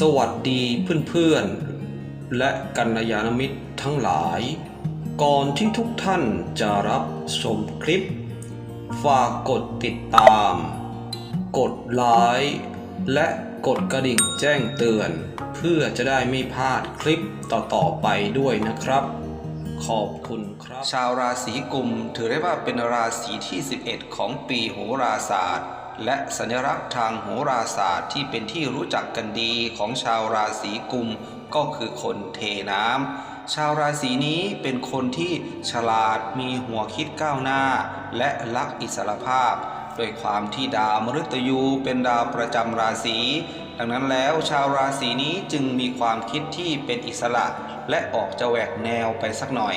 สวัสดีเพื่อนๆ และกัลยาณมิตรทั้งหลาย ก่อนที่ทุกท่านจะรับชมคลิป ฝากกดติดตาม กดไลค์และกดกระดิ่งแจ้งเตือน เพื่อจะได้ไม่พลาดคลิปต่อๆไปด้วยนะครับ ขอบคุณครับ ชาวราศีกุมถือได้ว่าเป็นราศีที่ 11 ของปีโหราศาสตร์ และสัญลักษณ์ทางโหราศาสตร์ที่เป็นที่รู้จักกันดีของชาวราศีกุมก็คือคนเทน้ำ ชาวราศีนี้เป็นคนที่ฉลาดมีหัวคิดก้าวหน้า และรักอิสรภาพด้วยความที่ดาวมฤตยูเป็นดาวประจำราศี ดังนั้นแล้วชาวราศีนี้จึงมีความคิดที่เป็นอิสระ และออกจะแหวกแนวไปสักหน่อย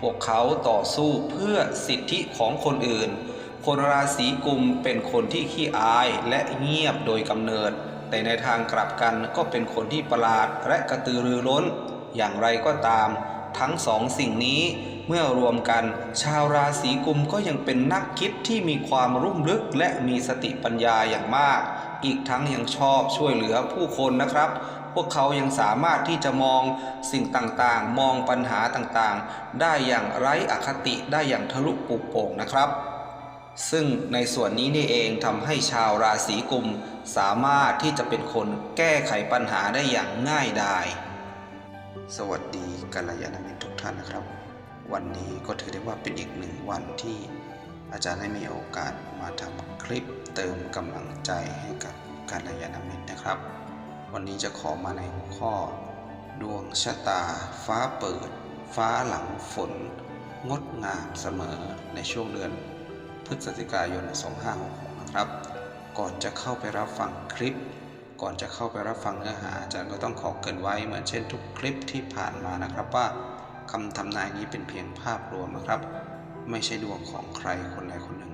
พวกเขาต่อสู้เพื่อสิทธิของคนอื่น คนราศีกุมเป็นคนที่ขี้อายและเงียบโดยกำเนิด แต่ในทางกลับกันก็เป็นคนที่ประหลาดและกระตือรือร้น อย่างไรก็ตาม ทั้งสองสิ่งนี้เมื่อรวมกัน ชาวราศีกุมก็ยังเป็นนักคิดที่มีความรุ่มลึกและมีสติปัญญาอย่างมาก อีกทั้งยังชอบช่วยเหลือผู้คนนะครับพวกเขายังสามารถที่จะมองสิ่งต่างๆ มองปัญหาต่างๆ ได้อย่างไร้อคติได้อย่างทะลุปุโป่งนะครับ ซึ่งในส่วนนี้นี่เองทำให้ชาวราศีกุม สามารถที่จะเป็นคนแก้ไขปัญหาได้อย่างง่ายดาย สวัสดีกัลยาณมิตรทุกท่านนะครับ วันนี้ก็ถือได้ว่าเป็นอีกหนึ่งวันที่ อาจารย์ได้มีโอกาสมาทำคลิปเติมกำลังใจให้กับกัลยาณมิตรนะครับ วันนี้จะขอมาในหัวข้อ ดวงชะตา ฟ้าเปิด ฟ้าหลังฝน งดงามเสมอในช่วงเดือน พฤศจิกายน 2566 นะครับ ก่อนจะเข้าไปรับฟังคลิป ก่อนจะเข้าไปรับฟังเนื้อหาอาจารย์ก็ต้องขอเกินไว้เหมือนเช่นทุกคลิปที่ผ่านมานะครับว่าคำทำนายนี้เป็นเพียงภาพรวมนะครับ ไม่ใช่ดวงของใครคนใดคนหนึ่ง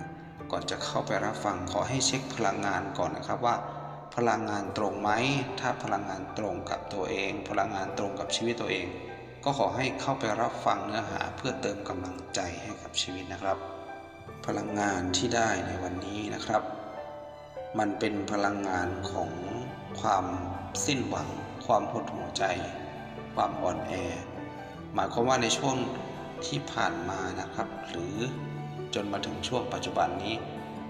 ก่อนจะเข้าไปรับฟังขอให้เช็คพลังงานก่อนนะครับว่า พลังงานตรงไหม ถ้าพลังงานตรงกับตัวเอง พลังงานตรงกับชีวิตตัวเอง ก็ขอให้เข้าไปรับฟังเนื้อหาเพื่อเติมกำลังใจให้กับชีวิตนะครับ พลังงานที่ได้ในวันนี้นะครับ มันเป็นพลังงานของความสิ้นหวัง ความหดหัวใจ ความอ่อนแอ หมายความว่าในช่วงที่ผ่านมานะครับ หรือจนมาถึงช่วงปัจจุบันนี้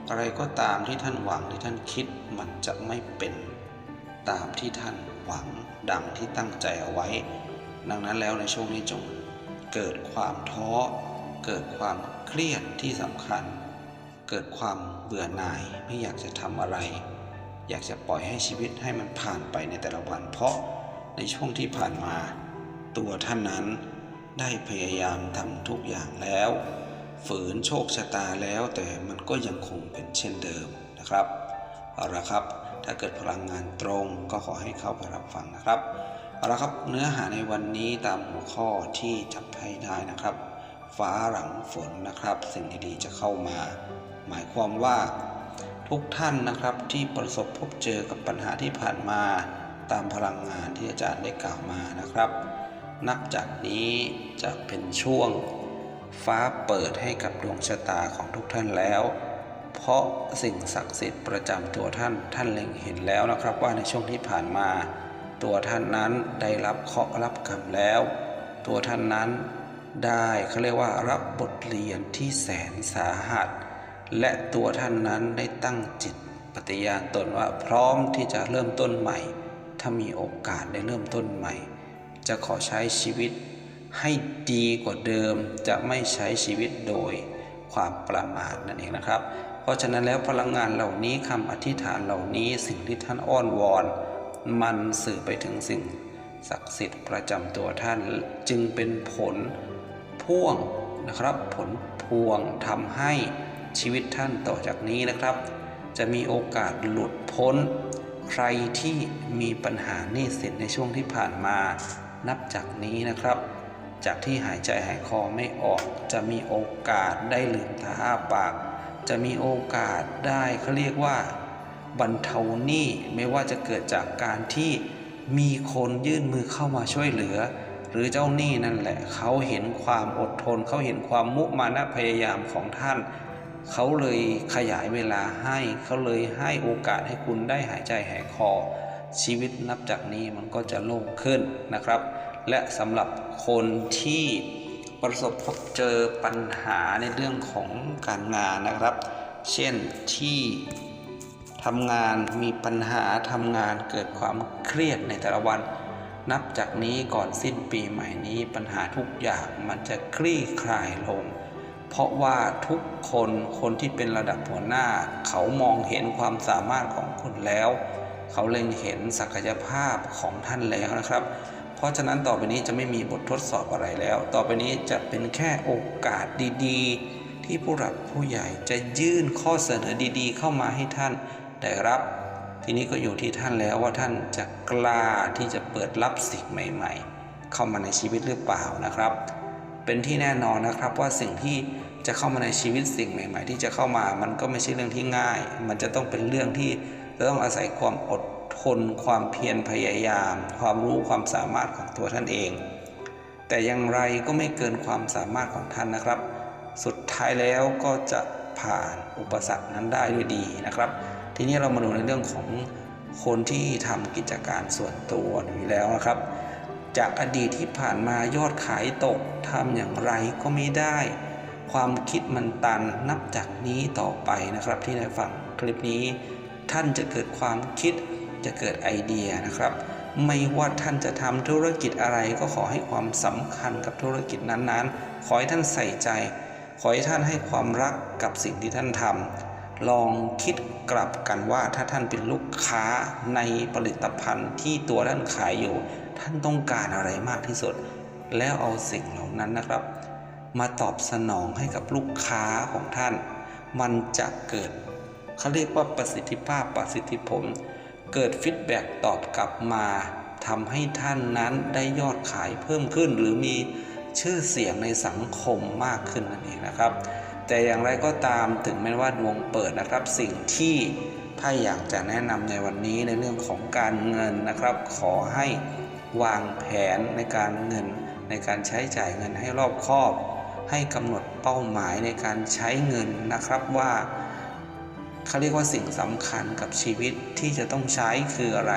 อะไรก็ตามที่ท่านหวังที่ท่านคิดมันจะไม่เป็นตามที่ท่านหวังดังที่ตั้งใจเอาไว้ ดังนั้นแล้วในช่วงนี้จงเกิดความท้อเกิดความ เครียดที่สำคัญ เกิดความเบื่อหน่ายไม่อยากจะทำอะไร อยากจะปล่อยให้ชีวิตให้มันผ่านไปในแต่ละวัน เพราะในช่วงที่ผ่านมา ตัวท่านนั้นได้พยายามทำทุกอย่างแล้ว ฝืนโชคชะตาแล้วแต่มันก็ยังคงเป็นเช่นเดิมนะครับเอาละครับ ถ้าเกิดพลังงานตรงก็ขอให้เข้าไปรับฟังนะครับเอาละครับเนื้อหาในวันนี้ตามหัวข้อที่จับให้ได้นะครับ ฟ้าหลังฝนนะครับ สิ่งดีๆจะเข้ามา หมายความว่าทุกท่านนะครับที่ประสบพบเจอกับปัญหาที่ผ่านมาตามพลังงานที่อาจารย์ได้กล่าวมานะครับ นับจากนี้จะเป็นช่วงฟ้าเปิดให้กับดวงชะตาของทุกท่านแล้ว เพราะสิ่งศักดิ์สิทธิ์ประจำตัวท่านท่านเล็งเห็นแล้วนะครับ ว่าในช่วงที่ผ่านมา ตัวท่านนั้นได้รับเคราะห์รับกรรมแล้ว ตัวท่านนั้น ได้เขาเรียกว่ารับบทเรียนที่แสนสาหัส และตัวท่านนั้นได้ตั้งจิตปฏิญาณตนว่าพร้อมที่จะเริ่มต้นใหม่ ถ้ามีโอกาสได้เริ่มต้นใหม่ จะขอใช้ชีวิตให้ดีกว่าเดิมจะไม่ใช้ชีวิตโดยความประมาทนั่นเองนะครับ เพราะฉะนั้นแล้วพลังงานเหล่านี้คำอธิษฐานเหล่านี้สิ่งที่ท่านอ้อนวอน มันสื่อไปถึงสิ่งศักดิ์สิทธิ์ประจำตัวท่านจึงเป็นผล พ่วงนะครับ ผลพวงทำให้ชีวิตท่านต่อจากนี้นะครับ จะมีโอกาสหลุดพ้น ใครที่มีปัญหาหนี้สินในช่วงที่ผ่านมา นับจากนี้นะครับ จากที่หายใจหายคอไม่ออก จะมีโอกาสได้ลืมตาอ้าปาก จะมีโอกาสได้เขาเรียกว่าบรรเทาหนี้ไม่ว่าจะเกิดจากการที่มีคนยื่นมือเข้ามาช่วยเหลือ หรือเจ้าหนี้นั่นแหละ เขาเห็นความอดทน เขาเห็นความมุมานะพยายามของท่าน เขาเลยขยายเวลาให้ เขาเลยให้โอกาสให้คุณได้หายใจหายคอ ชีวิตนับจากนี้มันก็จะโล่งขึ้นนะครับ และสำหรับคนที่ประสบพบเจอปัญหาในเรื่องของการงานนะครับ เช่นที่ทำงานมีปัญหาทำงานเกิดความเครียดในแต่ละวัน นับจากนี้ก่อนสิ้นปีใหม่นี้ปัญหาทุกอย่างมันจะคลี่คลายลง เพราะว่าทุกคนคนที่เป็นระดับหัวหน้า เขามองเห็นความสามารถของคุณแล้ว เขาเล็งเห็นศักยภาพของท่านแล้วนะครับ เพราะฉะนั้นต่อไปนี้จะไม่มีบททดสอบอะไรแล้ว ต่อไปนี้จะเป็นแค่โอกาสดีๆ ที่ผู้หลักผู้ใหญ่จะยื่นข้อเสนอดีๆ เข้ามาให้ท่านได้รับ ทีนี้ก็อยู่ที่ท่านแล้วว่าท่านจะกล้าที่จะเปิดรับสิ่งใหม่ ๆ เข้ามาในชีวิตหรือเปล่านะครับ เป็นที่แน่นอนนะครับว่าสิ่งที่จะเข้ามาในชีวิตสิ่งใหม่ ๆ ที่จะเข้ามามันก็ไม่ใช่เรื่องที่ง่าย มันจะต้องเป็นเรื่องที่จะต้องอาศัยความอดทน ความเพียรพยายาม ความรู้ความสามารถของตัวท่านเอง แต่อย่างไรก็ไม่เกินความสามารถของท่านนะครับ สุดท้ายแล้วก็จะผ่านอุปสรรคนั้นได้ด้วยดีนะครับ ทีนี้เรามาดูในเรื่องของคนที่ทำกิจการส่วนตัวนี้แล้วนะครับ จากอดีตที่ผ่านมายอดขายตกทำอย่างไรก็ไม่ได้ ความคิดมันตันนับจากนี้ต่อไปนะครับ ที่ได้ฟังคลิปนี้ ท่านจะเกิดความคิดจะเกิดไอเดียนะครับ ไม่ว่าท่านจะทำธุรกิจอะไรก็ขอให้ความสำคัญกับธุรกิจนั้นๆ ขอให้ท่านใส่ใจ ขอให้ท่านให้ความรักกับสิ่งที่ท่านทำ ลองคิดกลับกันว่าถ้าท่านเป็นลูกค้าในผลิตภัณฑ์ที่ตัวท่านขายอยู่ ท่านต้องการอะไรมากที่สุด แล้วเอาสิ่งเหล่านั้นนะครับ มาตอบสนองให้กับลูกค้าของท่าน มันจะเกิดเขาเรียกว่าประสิทธิภาพประสิทธิผล เกิดฟีดแบ็กตอบกลับมาทำให้ท่านนั้นได้ยอดขายเพิ่มขึ้น หรือมีชื่อเสียงในสังคมมากขึ้นนั่นเองนะครับ แต่อย่างไรก็ตามถึงแม้ว่าดวงเปิดนะครับ สิ่งที่ไพ่อยากจะแนะนำในวันนี้ในเรื่องของการเงินนะครับ ขอให้วางแผนในการเงินในการใช้จ่ายเงินให้รอบคอบ ให้กำหนดเป้าหมายในการใช้เงินนะครับว่าเขาเรียกว่าสิ่งสำคัญกับชีวิตที่จะต้องใช้คืออะไร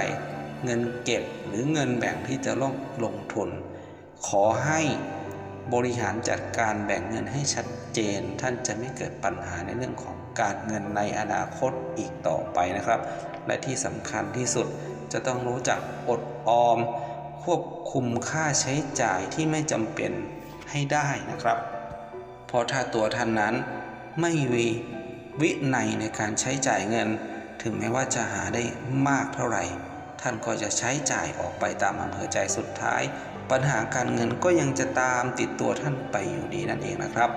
เงินเก็บหรือเงินแบ่งที่จะลงลงทุน ขอให้ บริหารจัดการแบ่งเงินให้ชัดเจน ท่านจะไม่เกิดปัญหาในเรื่องของการเงินในอนาคตอีกต่อไปนะครับ และที่สำคัญที่สุดจะต้องรู้จักอดออม ควบคุมค่าใช้จ่ายที่ไม่จำเป็นให้ได้นะครับ เพราะถ้าตัวท่านนั้นไม่มีวินัยในการใช้จ่ายเงิน ถึงแม้ว่าจะหาได้มากเท่าไหร่ ท่านก็จะใช้จ่ายออกไปตามอำเภอใจสุดท้าย ปัญหาการเงินก็ยังจะตามติดตัวท่านไปอยู่ดีนั่นเองนะครับ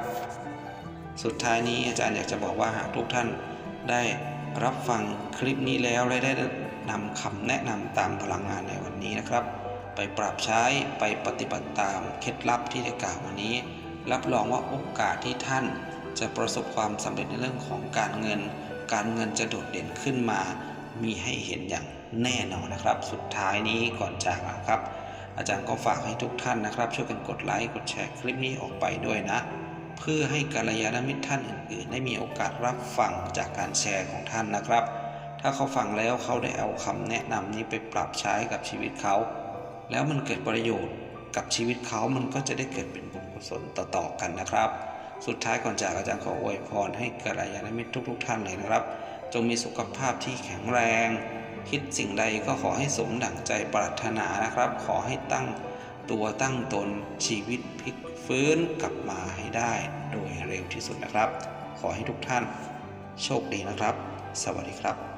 สุดท้ายนี้อาจารย์อยากจะบอกว่าหากทุกท่านได้รับฟังคลิปนี้แล้วและได้นำคำแนะนำตามพลังงานในวันนี้นะครับ ไปปรับใช้ไปปฏิบัติตามเคล็ดลับที่ได้กล่าววันนี้ รับรองว่าโอกาสที่ท่านจะประสบความสำเร็จในเรื่องของการเงิน การเงินจะโดดเด่นขึ้นมา มีให้เห็นอย่างแน่นอนนะครับ สุดท้ายนี้ก่อนจากนะครับ อาจารย์ก็ฝากให้ทุกท่านนะครับ ช่วยกันกดไลค์กดแชร์คลิปนี้ออกไปด้วยนะ เพื่อให้กัลยาณมิตรท่านอื่นๆ ได้มีโอกาสรับฟังจากการแชร์ของท่านนะครับ ถ้าเขาฟังแล้วเขาได้เอาคำแนะนำนี้ไปปรับใช้กับชีวิตเขา แล้วมันเกิดประโยชน์กับชีวิตเขามันก็จะได้เกิดเป็นบุญกุศลต่อๆกันนะครับ สุดท้ายก่อนจากอาจารย์ขออวยพรให้กัลยาณมิตรทุกๆ ท่านเลยนะครับ จงมีสุขภาพที่แข็งแรง คิดสิ่งใดก็ขอให้สมดั่งใจปรารถนานะครับ ขอให้ตั้งตัวตั้งตนชีวิตพลิกฟื้นกลับมาให้ได้โดยเร็วที่สุดนะครับ ขอให้ทุกท่านโชคดีนะครับ สวัสดีครับ